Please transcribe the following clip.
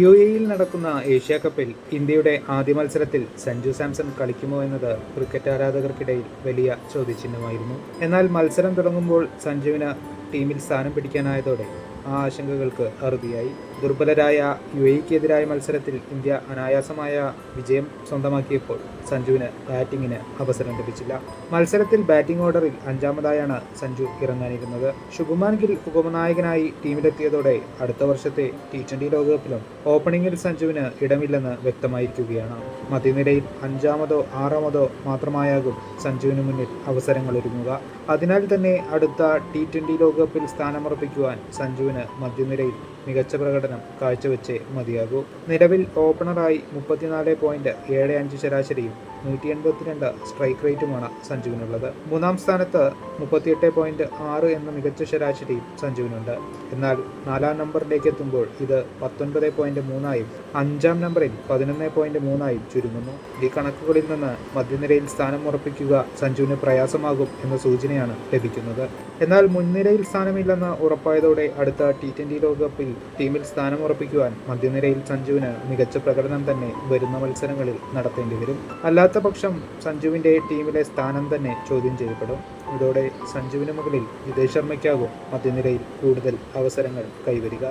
U എയിൽ നടക്കുന്ന Asia കപ്പിൽ ഇന്ത്യയുടെ ആദ്യ മത്സരത്തിൽ സഞ്ജു സാംസൺ കളിക്കുമോ എന്നത് ക്രിക്കറ്റ് ആരാധകർക്കിടയിൽ വലിയ ചോദ്യചിഹ്നമായിരുന്നു. എന്നാൽ മത്സരം തുടങ്ങുമ്പോൾ സഞ്ജുവിന് ടീമിൽ സ്ഥാനം പിടിക്കാനായതോടെ ആ ആശങ്കകൾക്ക് അറുതിയായി. ദുർബലരായ യു എക്കെതിരായ മത്സരത്തിൽ ഇന്ത്യ അനായാസമായ വിജയം സ്വന്തമാക്കിയപ്പോൾ സഞ്ജുവിന് ബാറ്റിങ്ങിന് അവസരം ലഭിച്ചില്ല. മത്സരത്തിൽ ബാറ്റിംഗ് ഓർഡറിൽ അഞ്ചാമതായാണ് സഞ്ജു ഇറങ്ങാനിരുന്നത്. ശുഭമാൻ ഗിൽ ഉപനായകനായി ടീമിലെത്തിയതോടെ അടുത്ത വർഷത്തെ ടി ട്വന്റി ലോകകപ്പിലും ഓപ്പണിംഗിൽ സഞ്ജുവിന് ഇടമില്ലെന്ന് വ്യക്തമായിരിക്കുകയാണ്. മധ്യനിരയിൽ അഞ്ചാമതോ ആറാമതോ മാത്രമായാകും സഞ്ജുവിന് മുന്നിൽ അവസരങ്ങൾ ഒരുങ്ങുക അതിനാൽ തന്നെ അടുത്ത ടി ട്വന്റി ലോകകപ്പിൽ സ്ഥാനമുറപ്പിക്കുവാൻ സഞ്ജുവിന് മധ്യനിരയിൽ മികച്ച പ്രകടനം കാഴ്ചവെച്ചേ മതിയാകൂ. നിലവിൽ ഓപ്പണറായി മുപ്പത്തിനാല് പോയിന്റ് ഏഴ് അഞ്ച് ശരാശരിയും നൂറ്റി എൺപത്തിരണ്ട് സ്ട്രൈക്ക് റേറ്റുമാണ് സഞ്ജുവിനുള്ളത്. മൂന്നാം സ്ഥാനത്ത് മുപ്പത്തിയെട്ട് പോയിന്റ് ആറ് എന്ന മികച്ച ശരാശരിയും സഞ്ജുവിനുണ്ട്. എന്നാൽ നാലാം നമ്പറിലേക്ക് എത്തുമ്പോൾ ഇത് പത്തൊൻപത് പോയിന്റ് മൂന്നായും അഞ്ചാം നമ്പറിൽ പതിനൊന്ന് പോയിന്റ് മൂന്നായും ചുരുങ്ങുന്നു. ഈ കണക്കുകളിൽ നിന്ന് മധ്യനിരയിൽ സ്ഥാനം ഉറപ്പിക്കുക സഞ്ജുവിന് പ്രയാസമാകും എന്ന സൂചനയാണ് ലഭിക്കുന്നത്. എന്നാൽ മുൻനിരയിൽ സ്ഥാനമില്ലെന്ന് ഉറപ്പായതോടെ അടുത്ത ടി ട്വന്റി ലോകകപ്പിൽ ടീമിൽ സ്ഥാനം ഉറപ്പിക്കുവാൻ മധ്യനിരയിൽ സഞ്ജുവിന് മികച്ച പ്രകടനം തന്നെ വരുന്ന മത്സരങ്ങളിൽ നടത്തേണ്ടി വരും. അല്ലാത്ത പക്ഷം സഞ്ജുവിന്റെ ടീമിലെ സ്ഥാനം തന്നെ ചോദ്യം ചെയ്യപ്പെടും. ഇതോടെ സഞ്ജുവിന് മുകളിൽ വിദേശ് ശർമ്മയ്ക്കാകും മധ്യനിരയിൽ കൂടുതൽ അവസരങ്ങൾ കൈവരിക.